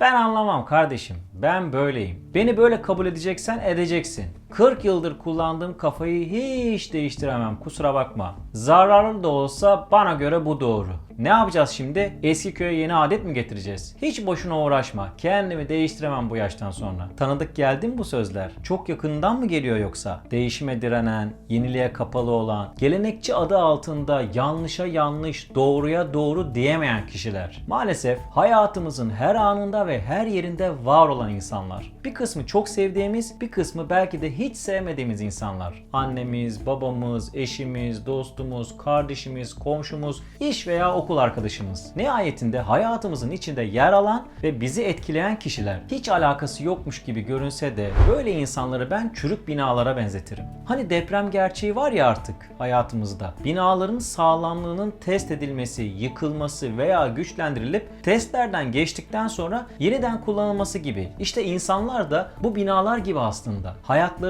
Ben anlamam kardeşim. Ben böyleyim. Beni böyle kabul edeceksen edeceksin. 40 yıldır kullandığım kafayı hiç değiştiremem kusura bakma. Zararlı da olsa bana göre bu doğru. Ne yapacağız şimdi? Eski köye yeni adet mi getireceğiz? Hiç boşuna uğraşma. Kendimi değiştiremem bu yaştan sonra. Tanıdık geldi mi bu sözler? Çok yakından mı geliyor yoksa? Değişime direnen, yeniliğe kapalı olan, gelenekçi adı altında yanlışa yanlış, doğruya doğru diyemeyen kişiler. Maalesef hayatımızın her anında ve her yerinde var olan insanlar. Bir kısmı çok sevdiğimiz, bir kısmı belki de hiç sevmediğimiz insanlar. Annemiz, babamız, eşimiz, dostumuz, kardeşimiz, komşumuz, iş veya okul arkadaşımız. Nihayetinde hayatımızın içinde yer alan ve bizi etkileyen kişiler. Hiç alakası yokmuş gibi görünse de böyle insanları ben çürük binalara benzetirim. Hani deprem gerçeği var ya artık hayatımızda. Binaların sağlamlığının test edilmesi, yıkılması veya güçlendirilip testlerden geçtikten sonra yeniden kullanılması gibi. İşte insanlar da bu binalar gibi aslında.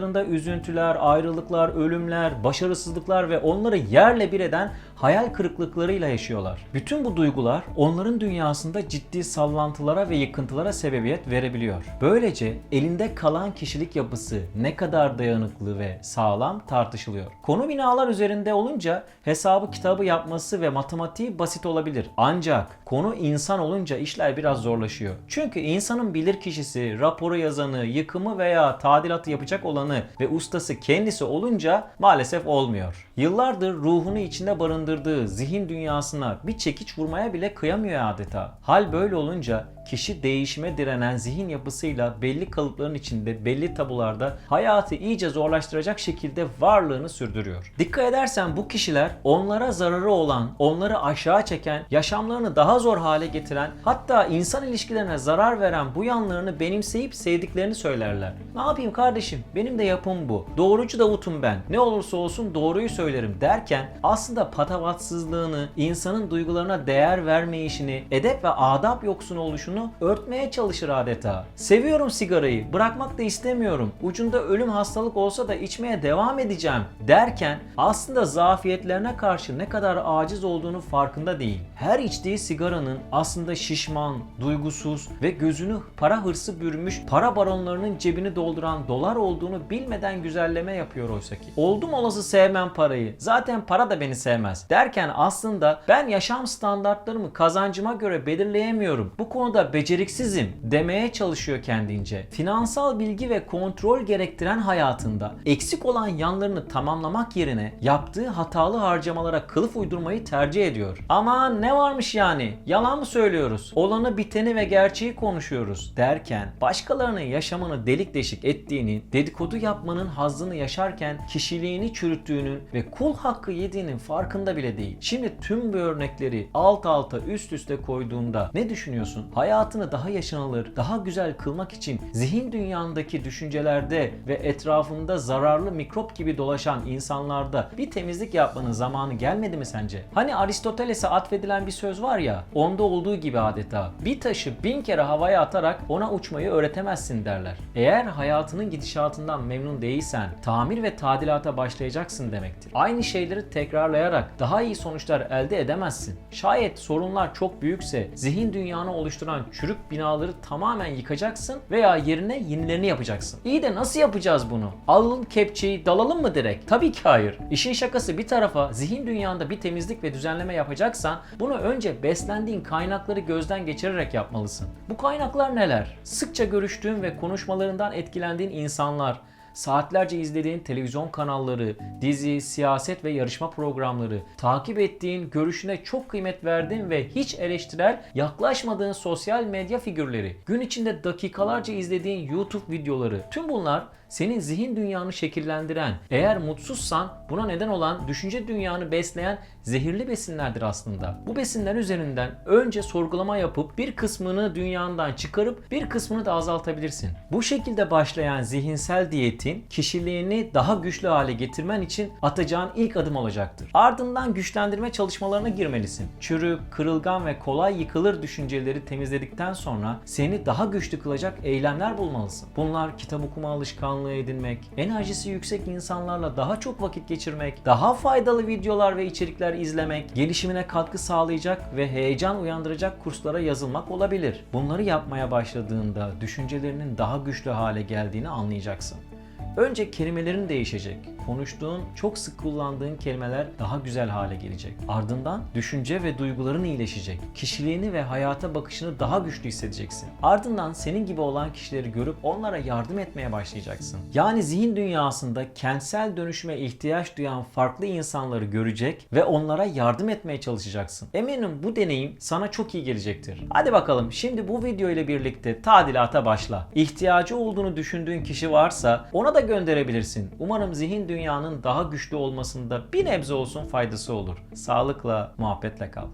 Hayatlarında üzüntüler, ayrılıklar, ölümler, başarısızlıklar ve onları yerle bir eden hayal kırıklıklarıyla yaşıyorlar. Bütün bu duygular onların dünyasında ciddi sallantılara ve yıkıntılara sebebiyet verebiliyor. Böylece elinde kalan kişilik yapısı ne kadar dayanıklı ve sağlam tartışılıyor. Konu binalar üzerinde olunca hesabı kitabı yapması ve matematiği basit olabilir. Ancak konu insan olunca işler biraz zorlaşıyor. Çünkü insanın bilir kişisi, raporu yazanı, yıkımı veya tadilatı yapacak olanı ve ustası kendisi olunca maalesef olmuyor. Yıllardır ruhunu içinde barındırdığı zihin dünyasına bir çekiç vurmaya bile kıyamıyor adeta. Hal böyle olunca kişi değişime direnen zihin yapısıyla belli kalıpların içinde belli tabularda hayatı iyice zorlaştıracak şekilde varlığını sürdürüyor. Dikkat edersen bu kişiler onlara zararı olan, onları aşağı çeken, yaşamlarını daha zor hale getiren, hatta insan ilişkilerine zarar veren bu yanlarını benimseyip sevdiklerini söylerler. Ne yapayım kardeşim? Benim de yapım bu. Doğrucu Davut'um ben. Ne olursa olsun doğruyu söylerim derken aslında patavatsızlığını, insanın duygularına değer vermeyişini, edep ve adap yoksunu oluşunu örtmeye çalışır adeta. Seviyorum sigarayı, bırakmak da istemiyorum. Ucunda ölüm hastalık olsa da içmeye devam edeceğim derken aslında zafiyetlerine karşı ne kadar aciz olduğunu farkında değil. Her içtiği sigaranın aslında şişman, duygusuz ve gözünü para hırsı bürümüş para baronlarının cebini dolduran dolar olduğunu bilmeden güzelleme yapıyor oysa ki. Oldum olası sevmem parayı. Zaten para da beni sevmez. Derken aslında ben yaşam standartlarımı kazancıma göre belirleyemiyorum. Bu konuda beceriksizim demeye çalışıyor kendince. Finansal bilgi ve kontrol gerektiren hayatında eksik olan yanlarını tamamlamak yerine yaptığı hatalı harcamalara kılıf uydurmayı tercih ediyor. Ama ne varmış yani? Yalan mı söylüyoruz? Olanı biteni ve gerçeği konuşuyoruz derken başkalarının yaşamını delik deşik ettiğini, dedikodu yapmanın hazzını yaşarken kişiliğini çürüttüğünün ve kul hakkı yediğinin farkında bile değil. Şimdi tüm bu örnekleri alt alta üst üste koyduğunda ne düşünüyorsun? Hayatını daha yaşanılır, daha güzel kılmak için zihin dünyandaki düşüncelerde ve etrafında zararlı mikrop gibi dolaşan insanlarda bir temizlik yapmanın zamanı gelmedi mi sence? Hani Aristoteles'e atfedilen bir söz var ya, onda olduğu gibi adeta. Bir taşı bin kere havaya atarak ona uçmayı öğretemezsin derler. Eğer hayatının gidişatından memnun değilsen, tamir ve tadilata başlayacaksın demektir. Aynı şeyleri tekrarlayarak daha iyi sonuçlar elde edemezsin. Şayet sorunlar çok büyükse, zihin dünyanı oluşturan çürük binaları tamamen yıkacaksın veya yerine yenilerini yapacaksın. İyi de nasıl yapacağız bunu? Alalım kepçeyi dalalım mı direkt? Tabii ki hayır. İşin şakası bir tarafa zihin dünyanda bir temizlik ve düzenleme yapacaksan bunu önce beslendiğin kaynakları gözden geçirerek yapmalısın. Bu kaynaklar neler? Sıkça görüştüğün ve konuşmalarından etkilendiğin insanlar, saatlerce izlediğin televizyon kanalları, dizi, siyaset ve yarışma programları, takip ettiğin, görüşüne çok kıymet verdiğin ve hiç eleştirel yaklaşmadığın sosyal medya figürleri, gün içinde dakikalarca izlediğin YouTube videoları, tüm bunlar senin zihin dünyanı şekillendiren, eğer mutsuzsan buna neden olan düşünce dünyanı besleyen zehirli besinlerdir aslında. Bu besinler üzerinden önce sorgulama yapıp bir kısmını dünyandan çıkarıp bir kısmını da azaltabilirsin. Bu şekilde başlayan zihinsel diyeti hareketin kişiliğini daha güçlü hale getirmen için atacağın ilk adım olacaktır. Ardından güçlendirme çalışmalarına girmelisin. Çürük, kırılgan ve kolay yıkılır düşünceleri temizledikten sonra seni daha güçlü kılacak eylemler bulmalısın. Bunlar kitap okuma alışkanlığı edinmek, enerjisi yüksek insanlarla daha çok vakit geçirmek, daha faydalı videolar ve içerikler izlemek, gelişimine katkı sağlayacak ve heyecan uyandıracak kurslara yazılmak olabilir. Bunları yapmaya başladığında düşüncelerinin daha güçlü hale geldiğini anlayacaksın. Önce kelimelerin değişecek. Konuştuğun, çok sık kullandığın kelimeler daha güzel hale gelecek. Ardından düşünce ve duyguların iyileşecek. Kişiliğini ve hayata bakışını daha güçlü hissedeceksin. Ardından senin gibi olan kişileri görüp onlara yardım etmeye başlayacaksın. Yani zihin dünyasında kentsel dönüşüme ihtiyaç duyan farklı insanları görecek ve onlara yardım etmeye çalışacaksın. Eminim bu deneyim sana çok iyi gelecektir. Hadi bakalım şimdi bu video ile birlikte tadilata başla. İhtiyacı olduğunu düşündüğün kişi varsa ona da gönderebilirsin. Umarım zihin dünyanın daha güçlü olmasında bir nebze olsun faydası olur. Sağlıkla, muhabbetle kal.